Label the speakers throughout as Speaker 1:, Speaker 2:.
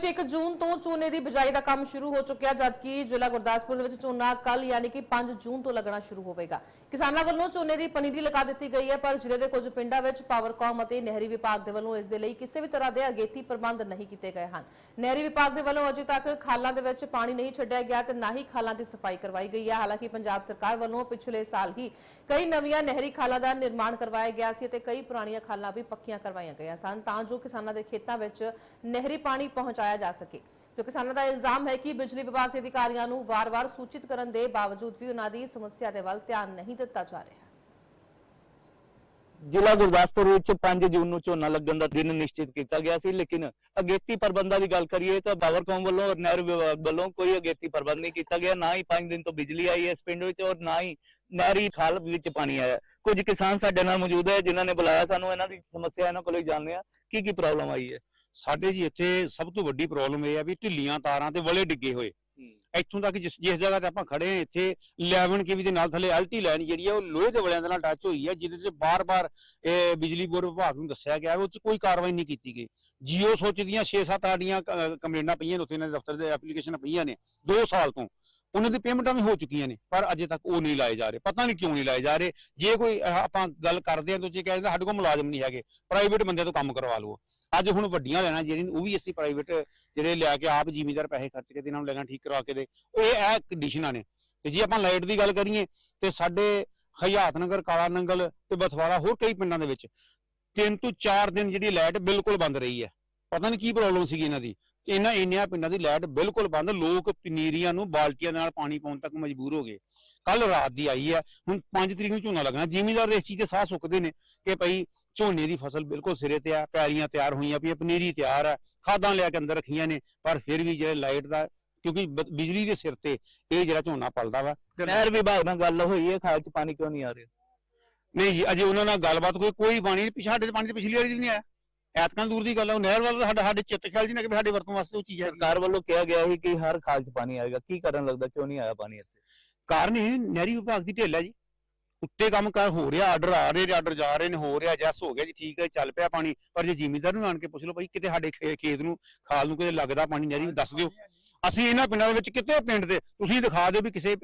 Speaker 1: ਵਿੱਚ 1 ਜੂਨ ਤੋਂ ਝੋਨੇ ਦੀ ਬਿਜਾਈ ਦਾ ਕੰਮ ਸ਼ੁਰੂ ਹੋ ਚੁੱਕਿਆ, ਜਦਕਿ ਜ਼ਿਲ੍ਹਾ ਗੁਰਦਾਸਪੁਰ ਦੇ ਵਿੱਚ ਝੋਨਾ ਕੱਲ ਯਾਨੀ ਕਿ 5 ਜੂਨ ਤੋਂ ਲੱਗਣਾ ਸ਼ੁਰੂ ਹੋਵੇਗਾ। ਕਿਸਾਨਾਂ ਵੱਲੋਂ ਝੋਨੇ ਦੀ ਪਨੀਰੀ ਲਗਾ ਦਿੱਤੀ ਗਈ ਹੈ, ਪਰ ਜ਼ਿਲ੍ਹੇ ਦੇ ਕੁਝ ਪਿੰਡਾਂ ਵਿੱਚ ਪਾਵਰਕਾਮ ਅਤੇ ਨਹਿਰੀ ਵਿਭਾਗ ਦੇ ਵੱਲੋਂ ਇਸ ਦੇ ਲਈ ਕਿਸੇ ਵੀ ਤਰ੍ਹਾਂ ਦੇ ਅਗੇਤੀ ਪ੍ਰਬੰਧ ਨਹੀਂ ਕੀਤੇ ਗਏ ਹਨ। ਨਹਿਰੀ ਵਿਭਾਗ ਦੇ ਵੱਲੋਂ ਅਜੇ ਤੱਕ ਖਾਲਾਂ ਦੇ ਵਿੱਚ ਪਾਣੀ ਨਹੀਂ ਛੱਡਿਆ ਗਿਆ ਤੇ ਨਾ ਹੀ ਖਾਲਾਂ ਦੀ ਸਫ਼ਾਈ ਕਰਵਾਈ ਗਈ ਹੈ। ਹਾਲਾਂਕਿ ਪੰਜਾਬ ਸਰਕਾਰ ਵੱਲੋਂ ਪਿਛਲੇ ਸਾਲ ਹੀ ਕਈ ਨਵੀਆਂ ਨਹਿਰੀ ਖਾਲਾਂ ਦਾ ਨਿਰਮਾਣ ਕਰਵਾਇਆ ਗਿਆ ਸੀ ਅਤੇ ਕਈ ਪੁਰਾਣੀਆਂ ਖਾਲਾਂ ਵੀ ਪੱਕੀਆਂ ਕਰਵਾਈਆਂ ਗਈਆਂ ਸਨ, ਤਾਂ ਜੋ ਕਿਸਾਨਾਂ ਦੇ ਖੇਤਾਂ ਵਿੱਚ ਨਹਿਰੀ ਪਾਣੀ ਪਹੁੰਚਾਇਆ ਜਾ ਸਕੇ। ਜੋ ਕਿਸਾਨਾਂ ਦਾ ਇਲਜ਼ਾਮ ਹੈ ਕਿ ਬਿਜਲੀ ਵਿਭਾਗ ਦੇ ਅਧਿਕਾਰੀਆਂ ਨੂੰ ਵਾਰ-ਵਾਰ ਸੂਚਿਤ ਕਰਨ ਦੇ ਬਾਵਜੂਦ ਵੀ ਉਹਨਾਂ ਦੀ ਸਮੱਸਿਆ ਦੇ ਵੱਲ ਧਿਆਨ ਨਹੀਂ ਦਿੱਤਾ ਜਾ ਰਿਹਾ।
Speaker 2: ਜ਼ਿਲ੍ਹਾ ਗੁਰਦਾਸਪੁਰ ਵਿੱਚ 5 ਜੂਨ ਨੂੰ ਝੋਨਾ ਲੱਗਣ ਦਾ ਦਿਨ ਨਿਸ਼ਚਿਤ ਕੀਤਾ ਗਿਆ ਸੀ, ਲੇਕਿਨ ਅਗੇਤੀ ਪ੍ਰਬੰਧਾਂ ਦੀ ਗੱਲ ਕਰੀਏ ਤਾਂ ਪਾਵਰਕਾਮ ਵੱਲੋਂ ਔਰ ਨਹਿਰ ਵਿਭਾਗ ਵੱਲੋਂ ਕੋਈ ਅਗੇਤੀ ਪ੍ਰਬੰਧ ਨਹੀਂ ਕੀਤਾ ਗਿਆ। ਨਾ ਹੀ 5 ਦਿਨ ਤੋਂ ਬਿਜਲੀ ਆਈ ਹੈ ਇਸ ਪਿੰਡ ਵਿੱਚ ਔਰ ਨਾ ਹੀ ਨਹਿਰੀ ਖਾਲ ਵਿੱਚ ਪਾਣੀ ਆਇਆ। ਕੁਝ ਕਿਸਾਨ ਸਾਡੇ ਨਾਲ ਮੌਜੂਦ ਹੈ ਜਿਨ੍ਹਾਂ ਨੇ ਬੁਲਾਇਆ ਸਾਨੂੰ। ਇਹਨਾਂ ਦੀ ਸਮੱਸਿਆ ਇਹਨਾਂ ਕੋਲੋਂ ਜਾਣਦੇ ਆ ਕੀ ਕੀ ਪ੍ਰੋਬਲਮ ਆਈ ਹੈ?
Speaker 3: ਸਾਡੇ ਜੀ ਇੱਥੇ ਸਭ ਤੋਂ ਵੱਡੀ ਪ੍ਰੋਬਲਮ ਇਹ ਆ ਵੀ ਢਿੱਲੀਆਂ ਤਾਰਾਂ ਤੇ ਵਲੇ ਡਿੱਗੇ ਹੋਏ। ਇੱਥੋਂ ਤੱਕ ਜਿਸ ਜਿਸ ਜਗ੍ਹਾ ਤੇ ਆਪਾਂ ਖੜੇ ਹਾਂ ਇੱਥੇ 11 ਕੇਵੀ ਦੇ ਨਾਲ ਥੱਲੇ ਐਲਟੀ ਲਾਈਨ ਜਿਹੜੀ ਹੈ ਉਹ ਲੋਹੇ ਦੇ ਵਲਿਆਂ ਦੇ ਨਾਲ ਟੱਚ ਹੋਈ ਹੈ ਜਿਹਦੇ 'ਚ ਬਾਰ-ਬਾਰ ਇਹ ਬਿਜਲੀ ਬੋਰਡ ਵਿਭਾਗ ਨੂੰ ਦੱਸਿਆ ਗਿਆ ਉਹ 'ਚ ਕੋਈ ਕਾਰਵਾਈ ਨਹੀਂ ਕੀਤੀ ਗਈ। ਜੀਓ ਸੋਚ ਦੀਆਂ 6-7 ਆਡੀਆਂ ਕੰਪਲੇਂਟਾਂ ਪਈਆਂ ਨੇ ਉੱਥੇ ਇਹਨਾਂ ਦੇ ਦਫ਼ਤਰ ਦੇ ਐਪਲੀਕੇਸ਼ਨ ਪਈਆਂ ਨੇ 2 ਸਾਲ ਤੋਂ। ਉਹਨਾਂ ਦੀ ਪੇਮੈਂਟਾਂ ਵੀ ਹੋ ਚੁੱਕੀਆਂ ਨੇ ਪਰ ਅਜੇ ਤੱਕ ਉਹ ਨਹੀਂ ਲਾਏ ਜਾ ਰਹੇ। ਪਤਾ ਨਹੀਂ ਕਿਉਂ ਨਹੀਂ ਲਾਏ ਜਾ ਰਹੇ। ਜੇ ਕੋਈ ਆਪਾਂ ਗੱਲ ਕਰਦੇ ਹਾਂ ਤਾਂ ਜੇ ਕਹਿੰਦੇ ਸਾਡੇ ਕੋਲ ਮੁਲਾਜ਼ਮ ਨਹੀਂ ਹੈਗੇ ਪ੍ਰਾਈਵੇਟ ਬੰਦੇ ਤੋਂ ਕੰਮ ਕਰਵਾ ਲਓ। ਅੱਜ ਹੁਣ ਵੱਡੀਆਂ ਲੈਣਾ ਜਿਹੜੀਆਂ ਉਹ ਵੀ ਅਸੀਂ ਪ੍ਰਾਈਵੇਟ ਜਿਹੜੇ ਲਿਆ ਕੇ ਆਪ ਜ਼ਿਮੀਦਾਰ ਪੈਸੇ ਖਰਚ ਕੇ ਤੇ ਇਹਨਾਂ ਨੂੰ ਲੈਣਾ ਠੀਕ ਕਰਵਾ ਕੇ ਦੇ। ਉਹ ਇਹ ਇਹ ਕੰਡੀਸ਼ਨਾਂ ਨੇ। ਤੇ ਜੇ ਆਪਾਂ ਲਾਈਟ ਦੀ ਗੱਲ ਕਰੀਏ ਤੇ ਸਾਡੇ ਹਯਾਤ ਨਗਰ ਕਾਲਾ ਨੰਗਲ ਤੇ ਬਥਵਾੜਾ ਹੋਰ ਕਈ ਪਿੰਡਾਂ ਦੇ ਵਿੱਚ ਤਿੰਨ ਤੋਂ ਚਾਰ ਦਿਨ ਜਿਹੜੀ ਲਾਈਟ ਬਿਲਕੁਲ ਬੰਦ ਰਹੀ ਹੈ ਪਤਾ ਨਹੀਂ ਕੀ ਪ੍ਰੋਬਲਮ ਸੀਗੀ ਇਹਨਾਂ ਦੀ। ਇਹਨਾਂ ਇੰਨਿਆਂ ਪਿੰਡਾਂ ਦੀ ਲਾਈਟ ਬਿਲਕੁਲ ਬੰਦ, ਲੋਕ ਪਨੀਰੀਆਂ ਨੂੰ ਬਾਲਟੀਆਂ ਦੇ ਨਾਲ ਪਾਣੀ ਪਾਉਣ ਤੱਕ ਮਜਬੂਰ ਹੋ ਗਏ। ਕੱਲ ਰਾਤ ਦੀ ਆਈ ਹੈ। ਹੁਣ 5 ਤਰੀਕ ਨੂੰ ਝੋਨਾ ਲੱਗਣਾ। ਜ਼ਿਮੀਦਾਰ ਇਸ ਚੀਜ਼ ਤੇ ਸਾਹ ਸੁੱਕਦੇ ਨੇ ਕਿ ਭਈ ਝੋਨੇ ਦੀ ਫਸਲ ਬਿਲਕੁਲ ਸਿਰੇ ਤੇ ਆ ਪੈਲੀਆਂ ਤਿਆਰ ਹੋਈਆਂ ਪਈਆਂ ਪਨੀਰੀ ਤਿਆਰ ਆ ਖਾਦਾਂ ਲਿਆ ਕੇ ਅੰਦਰ ਰੱਖੀਆਂ ਨੇ ਪਰ ਫਿਰ ਵੀ ਜਿਹੜੇ ਲਾਈਟ ਦਾ ਕਿਉਂਕਿ ਬਿਜਲੀ ਦੇ ਸਿਰ ਤੇ ਇਹ ਜਿਹੜਾ ਝੋਨਾ ਪਲਦਾ ਵਾ।
Speaker 2: ਨਹਿਰ ਵਿਭਾਗ ਨਾਲ ਗੱਲ ਹੋਈ ਹੈ ਖਾਲ 'ਚ ਪਾਣੀ ਕਿਉਂ ਨਹੀਂ ਆ ਰਿਹਾ?
Speaker 3: ਨਹੀਂ ਜੀ ਅਜੇ ਉਹਨਾਂ ਨਾਲ ਗੱਲਬਾਤ ਕੋਈ ਕੋਈ ਪਾਣੀ ਪਿਛਾੜੇ ਤੇ ਪਾਣੀ ਤੇ ਪਿਛਲੀ ਵਾਰੀ ਵੀ ਨਹੀਂ ਆਇਆ। ਐਤਕਾਂ ਦੂਰ ਦੀ ਗੱਲ ਆ। ਉਹ ਨਹਿਰ ਵਾਲਾ ਸਾਡਾ ਸਾਡੇ ਚਿੱਤ ਖਿਆਲ ਜੀ ਨਾ ਕਿ ਸਾਡੇ ਵਰਤੋਂ ਵਾਸਤੇ ਉਹ ਚੀਜ਼ ਹੈ
Speaker 2: ਸਰਕਾਰ ਵੱਲੋਂ ਕਿਹਾ ਗਿਆ ਸੀ ਕਿ ਹਰ ਖਾਲ 'ਚ ਪਾਣੀ ਆਏਗਾ। ਕੀ ਕਰਨ ਲੱਗਦਾ? ਕਿਉਂ ਨਹੀਂ ਆਇਆ ਪਾਣੀ ਇੱਥੇ?
Speaker 3: ਕਾਰਨ ਇਹ ਨਹਿਰੀ ਵਿਭਾਗ ਦੀ ਢਿੱਲ ਹੈ ਜੀ। ਉੱਤੇ ਕੰਮ ਕਰ ਹੋ ਰਿਹਾ ਆਰਡਰ ਆ ਰਹੇ ਨੇ ਆਰਡਰ ਜਾ ਰਹੇ ਨੇ ਹੋ ਰਿਹਾ ਜੈਸ ਹੋ ਗਿਆ ਜੀ ਠੀਕ ਹੈ ਚੱਲ ਪਿਆ ਪਾਣੀ। ਪਰ ਜੇ ਜ਼ਿਮੀਂਦਾਰ ਨੂੰ ਆਣ ਕੇ ਪੁੱਛ ਲਓ ਭਾਈ ਕਿਤੇ ਸਾਡੇ ਖੇਤ ਨੂੰ ਖਾਲ ਨੂੰ ਕਿਤੇ ਲੱਗਦਾ ਪਾਣੀ ਨਹਿਰੀ ਨੂੰ ਦੱਸ ਦਿਓ। ਅਸੀਂ ਇਹਨਾਂ ਪਿੰਡਾਂ ਦੇ ਵਿੱਚ ਕਿਤੇ ਪਿੰਡ ਦੇ ਤੁਸੀਂ ਦਿਖਾ ਦਿਓ ਵੀ ਕਿਸੇ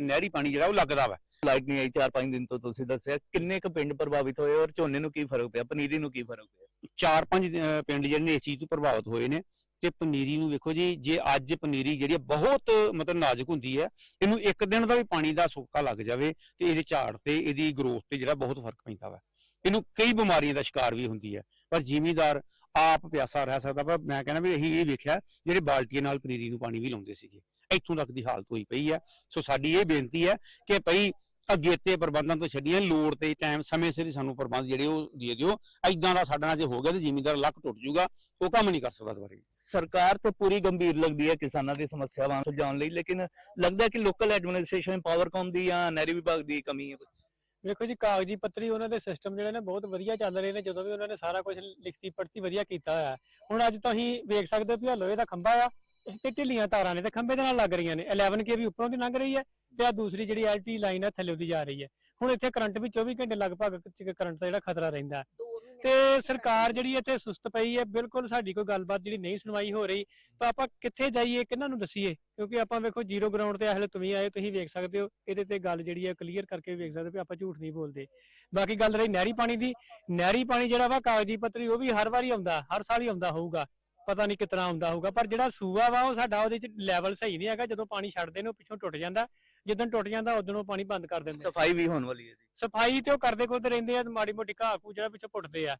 Speaker 3: ਨਹਿਰੀ ਪਾਣੀ ਜਿਹੜਾ ਉਹ ਲੱਗਦਾ ਵਾ।
Speaker 2: ਲਾਈਟ ਨਹੀਂ ਆਈ 4-5 ਦਿਨ ਤੋਂ ਤੁਸੀਂ ਦੱਸਿਆ ਕਿੰਨੇ ਕੁ ਪਿੰਡ ਪ੍ਰਭਾਵਿਤ ਹੋਏ ਔਰ ਝੋਨੇ ਨੂੰ ਕੀ ਫ਼ਰਕ ਪਿਆ ਪਨੀਰੀ ਨੂੰ ਕੀ ਫ਼ਰਕ ਪਿਆ?
Speaker 3: ਚਾਰ ਪੰਜ ਅਹ, ਪਿੰਡ ਜਿਹੜੇ ਨੇ ਇਸ ਚੀਜ਼ ਤੋਂ ਪ੍ਰਭਾਵਿਤ ਹੋਏ ਨੇ। ਤੇ ਪਨੀਰੀ ਨੂੰ ਵੇਖੋ ਜੀ, ਜੇ ਅੱਜ ਪਨੀਰੀ ਜਿਹੜੀ ਹੈ ਬਹੁਤ ਮਤਲਬ ਨਾਜ਼ੁਕ ਹੁੰਦੀ ਹੈ, ਇਹਨੂੰ ਇੱਕ ਦਿਨ ਦਾ ਵੀ ਪਾਣੀ ਦਾ ਸੋਕਾ ਲੱਗ ਜਾਵੇ ਤੇ ਇਹਦੇ ਝਾੜ ਤੇ ਇਹਦੀ ਗਰੋਥ ਤੇ ਜਿਹੜਾ ਬਹੁਤ ਫ਼ਰਕ ਪੈਂਦਾ ਵਾ। ਇਹਨੂੰ ਕਈ ਬਿਮਾਰੀਆਂ ਦਾ ਸ਼ਿਕਾਰ ਵੀ ਹੁੰਦੀ ਹੈ। ਪਰ ਜ਼ਿਮੀਦਾਰ ਆਪ ਪਿਆਸਾ ਰਹਿ ਸਕਦਾ ਪਰ ਮੈਂ ਕਹਿੰਦਾ ਵੀ ਅਸੀਂ ਇਹ ਵੇਖਿਆ, ਜਿਹੜੇ ਬਾਲਟੀਆਂ ਨਾਲ ਪਨੀਰੀ ਨੂੰ ਪਾਣੀ ਵੀ ਲਾਉਂਦੇ ਸੀਗੇ। ਇੱਥੋਂ ਤੱਕ ਦੀ ਹਾਲਤ ਹੋਈ ਪਈ ਹੈ। ਸੋ ਸਾਡੀ ਇਹ ਬੇਨਤੀ ਹੈ ਕਿ ਭਈ ਅਗੇਤੇ ਪ੍ਰਬੰਧਾਂ ਤੋਂ ਛੱਡੀਆਂ ਲੋੜ ਤੇ ਟਾਈਮ ਸਮੇਂ ਸਿਰ ਹੀ ਸਾਨੂੰ ਪ੍ਰਬੰਧ ਜਿਹੜੇ ਉਹ ਦੇ ਦਿਓ ਐਦਾਂ ਦਾ ਸਾਡਾ ਨਾਲ ਜੇ ਹੋ ਗਿਆ ਤੇ ਜ਼ਿਮੀਦਾਰ ਲੱਕ ਟੁੱਟ ਜਾਊਗਾ ਉਹ ਕੰਮ ਨਹੀਂ ਕਰ ਸਕਦਾ ਦੁਬਾਰਾ
Speaker 2: ਸਰਕਾਰ ਤੇ ਪੂਰੀ ਗੰਭੀਰ ਲੱਗਦੀ ਹੈ ਕਿਸਾਨਾਂ ਦੀ ਸਮੱਸਿਆਵਾਂ ਸੁਲਝਾਉਣ ਲਈ ਲੇਕਿਨ ਲੱਗਦਾ ਹੈ ਕਿ ਲੋਕਲ ਐਡਮਿਨਿਸਟ੍ਰੇਸ਼ਨ ਪਾਵਰਕਾਮ ਦੀ ਜਾਂ ਨਹਿਰੀ ਵਿਭਾਗ ਦੀ ਕਮੀ ਹੈ।
Speaker 4: ਵੇਖੋ ਜੀ ਕਾਗਜ਼ੀ ਪੱਤਰੀ ਉਹਨਾਂ ਦੇ ਸਿਸਟਮ ਜਿਹੜੇ ਨੇ ਬਹੁਤ ਵਧੀਆ ਚੱਲ ਰਹੇ ਨੇ ਜਦੋਂ ਵੀ ਉਹਨਾਂ ਨੇ ਸਾਰਾ ਕੁਝ ਲਿਖਤੀ ਪੜਤੀ ਵਧੀਆ ਕੀਤਾ ਹੋਇਆ ਹੈ। ਹੁਣ ਅੱਜ ਤੁਸੀਂ ਵੇਖ ਸਕਦੇ ਹੋ ਆਹ ਲੋਹੇ ਦਾ ਖੰਭਾ ਆ ਇਹ ਤੇ ਢਿੱਲੀਆਂ ਤਾਰਾਂ ਨੇ ਤੇ ਖੰਭੇ ਦੇ ਨਾਲ ਲੱਗ ਰਹੀਆਂ ਨੇ 11 ਕੇ ਵੀ ਉੱਪਰੋਂ ਦੀ ਲੰਘ ਰਹੀ ਹੈ ਤੇ ਆ ਦੂਸਰੀ ਜਿਹੜੀ ਐਲਟੀ ਲਾਈਨ ਹੈ ਥੱਲੇ ਦੀ ਜਾ ਰਹੀ ਹੈ। ਹੁਣ ਇੱਥੇ ਕਰੰਟ ਵੀ 24 ਘੰਟੇ ਲਗਭਗ ਕਰੰਟ ਦਾ ਜਿਹੜਾ ਖਤਰਾ ਰਹਿੰਦਾ। ਤੇ ਸਰਕਾਰ ਜਿਹੜੀ ਇੱਥੇ ਸੁਸਤ ਪਈ ਹੈ ਬਿਲਕੁਲ ਸਾਡੀ ਕੋਈ ਗੱਲਬਾਤ ਜਿਹੜੀ ਨਹੀਂ ਸੁਣਵਾਈ ਹੋ ਰਹੀ ਤਾਂ ਆਪਾਂ ਕਿੱਥੇ ਜਾਈਏ ਕਿਹਨਾਂ ਨੂੰ ਦਸੀਏ? ਕਿਉਂਕਿ ਆਪਾਂ ਵੇਖੋ ਜ਼ੀਰੋ ਗਰਾਊਂਡ ਤੇ ਹਲੇ ਤੁਸੀਂ ਆਏ ਤੁਸੀਂ ਵੇਖ ਸਕਦੇ ਹੋ ਇਹਦੇ ਤੇ ਗੱਲ ਜਿਹੜੀ ਹੈ ਕਲੀਅਰ ਕਰਕੇ ਵੇਖ ਸਕਦੇ ਹੋ ਆਪਾਂ ਝੂਠ ਨਹੀਂ ਬੋਲਦੇ। ਬਾਕੀ ਗੱਲ ਰਹੀ ਨਹਿਰੀ ਪਾਣੀ ਦੀ ਨਹਿਰੀ ਪਾਣੀ ਜਿਹੜਾ ਵਾ ਕਾਗਜ਼ੀ ਪੱਤਰੀ ਉਹ ਵੀ ਹਰ ਵਾਰੀ ਆਉਂਦਾ ਹਰ ਸਾਲ ਹੀ ਆਉਂਦਾ ਹੋਊਗਾ। ਪਤਾ ਨਹੀਂ ਕਿਤਨਾ ਆਉਂਦਾ ਹੋਊਗਾ ਪਰ ਜਿਹੜਾ ਸੂਆ ਵਾ ਉਹ ਸਾਡਾ ਉਹਦੇ ਚ ਲੈਵਲ ਸਹੀ ਨਹੀਂ ਹੈਗਾ ਜਦੋਂ ਪਾਣੀ ਛੱਡਦੇ ਨੇ ਉਹ ਪਿੱਛੋਂ ਟੁੱਟ ਜਾਂਦਾ। ਜਦੋਂ ਟੁੱਟ ਜਾਂਦਾ ਉਦੋਂ ਉਹ ਪਾਣੀ ਬੰਦ ਕਰ ਦਿੰਦੇ
Speaker 2: ਸਫ਼ਾਈ ਵੀ ਹੋਣ ਵਾਲੀ ਹੈ ਜੀ।
Speaker 4: ਸਫ਼ਾਈ ਤੇ ਉਹ ਕਰਦੇ ਕਰਦੇ ਰਹਿੰਦੇ ਆ ਮਾੜੀ ਮੋਟੀ ਘਾਹ ਘੂ ਜਿਹੜਾ ਪਿੱਛੋਂ ਪੁੱਟਦੇ ਆ।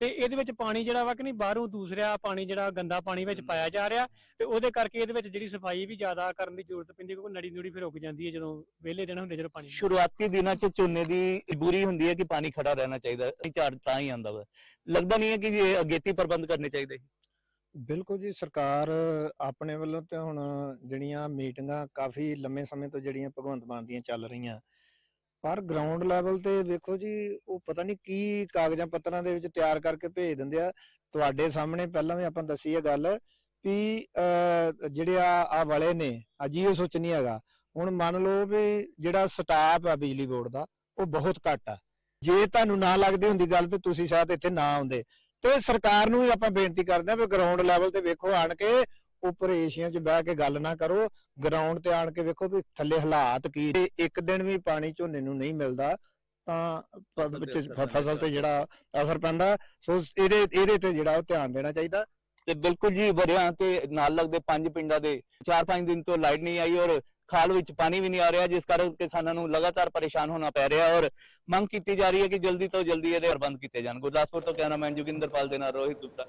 Speaker 4: ਤੇ ਇਹਦੇ ਵਿੱਚ ਪਾਣੀ ਜਿਹੜਾ ਵਾ ਕਿ ਨਹੀਂ ਬਾਹਰੋਂ ਦੂਸਰਾ ਪਾਣੀ ਜਿਹੜਾ ਗੰਦਾ ਪਾਣੀ ਵਿੱਚ ਪਾਇਆ ਜਾ ਰਿਹਾ ਤੇ ਉਹਦੇ ਕਰਕੇ ਇਹਦੇ ਵਿੱਚ ਜਿਹੜੀ ਸਫ਼ਾਈ ਵੀ ਜ਼ਿਆਦਾ ਕਰਨ ਦੀ ਜ਼ਰੂਰਤ ਪੈਂਦੀ ਕਿਉਂਕਿ ਨੜੀ ਨੂੜੀ ਫਿਰ ਰੁਕ ਜਾਂਦੀ ਹੈ ਜਦੋਂ ਵਿਹਲੇ ਦਿਨ ਹੁੰਦੇ ਜਦੋਂ ਪਾਣੀ
Speaker 2: ਸ਼ੁਰੂਆਤੀ ਦਿਨਾਂ 'ਚ ਝੋਨੇ ਦੀ ਬੁਰੀ ਹੁੰਦੀ ਹੈ ਕਿ ਪਾਣੀ ਖੜਾ ਰਹਿਣਾ ਚਾਹੀਦਾ ਹੈ ਝਾੜ ਤਾਂ ਹੀ ਆਉਂਦਾ ਵਾ। ਲੱਗਦਾ ਨਹੀਂ ਹੈ ਕਿ ਇਹ ਅਗੇਤੀ ਪ੍ਰਬੰਧ ਕਰਨੇ ਚਾਹੀਦੇ।
Speaker 5: ਬਿਲਕੁਲ ਜੀ ਸਰਕਾਰ ਆਪਣੇ ਵੱਲੋਂ ਤੇ ਹੁਣ ਜਿਹੜੀਆਂ ਮੀਟਿੰਗਾਂ ਕਾਫੀ ਲੰਮੇ ਸਮੇਂ ਤੋਂ ਜਿਹੜੀਆਂ ਭਗਵੰਤ ਮਾਨ ਦੀਆਂ ਚੱਲ ਰਹੀਆਂ ਪਰ ਗਰਾਊਂਡ ਲੈਵਲ ਤੇ ਵੇਖੋ ਜੀ ਉਹ ਪਤਾ ਨਹੀਂ ਕੀ ਕਾਗਜ਼ਾਂ ਪੱਤਰਾਂ ਦੇ ਵਿੱਚ ਤਿਆਰ ਕਰਕੇ ਭੇਜ ਦਿੰਦੇ ਆ। ਤੁਹਾਡੇ ਸਾਹਮਣੇ ਪਹਿਲਾਂ ਵੀ ਆਪਾਂ ਦੱਸੀ ਇਹ ਗੱਲ ਵੀ ਅਹ, ਜਿਹੜੇ ਆ ਆ ਵਾਲੇ ਨੇ ਅਜੀਓ ਸੋਚ ਨਹੀਂ ਹੈਗਾ। ਹੁਣ ਮੰਨ ਲਓ ਵੀ ਜਿਹੜਾ ਸਟਾਫ ਆ ਬਿਜਲੀ ਬੋਰਡ ਦਾ ਉਹ ਬਹੁਤ ਘੱਟ ਆ। ਜੇ ਤੁਹਾਨੂੰ ਨਾ ਲੱਗਦੀ ਹੁੰਦੀ ਗੱਲ ਤੇ ਤੁਸੀਂ ਸ਼ਾਇਦ ਇੱਥੇ ਨਾ ਆਉਂਦੇ। ਤੇ ਸਰਕਾਰ ਨੂੰ ਵੀ ਆਪਾਂ ਬੇਨਤੀ ਕਰਦੇ ਆ ਵੀ ਗਰਾਊਂਡ ਲੈਵਲ ਤੇ ਵੇਖੋ ਆਣ ਕੇ ਉੱਪਰ ਏਸ਼ੀਆ 'ਚ ਬਹਿ ਕੇ ਗੱਲ ਨਾ ਕਰੋ ਗਰਾਊਂਡ ਤੇ ਆਣ ਕੇ ਵੇਖੋ ਵੀ ਥੱਲੇ ਹਾਲਾਤ ਕੀ ਤੇ ਇੱਕ ਦਿਨ ਵੀ ਪਾਣੀ ਝੋਨੇ ਨੂੰ ਨਹੀਂ ਮਿਲਦਾ ਤਾਂ ਵਿੱਚ ਫਸਲ ਤੇ। ਜਿਹੜਾ ਅਸਰ ਪੈਂਦਾ ਸੋ ਇਹਦੇ ਇਹਦੇ ਤੇ ਜਿਹੜਾ ਉਹ ਧਿਆਨ ਦੇਣਾ ਚਾਹੀਦਾ
Speaker 2: ਤੇ ਬਿਲਕੁਲ ਜੀ ਵਰਿਆਂ ਤੇ ਨਾਲ ਲੱਗਦੇ ਪੰਜ ਪਿੰਡਾਂ ਦੇ 4-5 ਦਿਨ ਤੋਂ ਲਾਈਟ ਨਹੀਂ ਆਈ ਔਰ ਖਾਲ ਵਿੱਚ ਪਾਣੀ ਵੀ ਨਹੀਂ ਆ ਰਿਹਾ, ਜਿਸ ਕਾਰਨ ਕਿਸਾਨਾਂ ਨੂੰ ਲਗਾਤਾਰ ਪਰੇਸ਼ਾਨ ਹੋਣਾ ਪੈ ਰਿਹਾ ਔਰ ਮੰਗ ਕੀਤੀ ਜਾ ਰਹੀ ਹੈ ਕਿ ਜਲਦੀ ਤੋਂ ਜਲਦੀ ਇਹਦੇ ਪ੍ਰਬੰਧ ਕੀਤੇ ਜਾਣ। ਗੁਰਦਾਸਪੁਰ ਤੋਂ ਕੈਮਰਾਮੈਨ ਜੋਗਿੰਦਰਪਾਲ ਦੇ ਨਾਲ ਰੋਹਿਤ ਗੁਪਤਾ।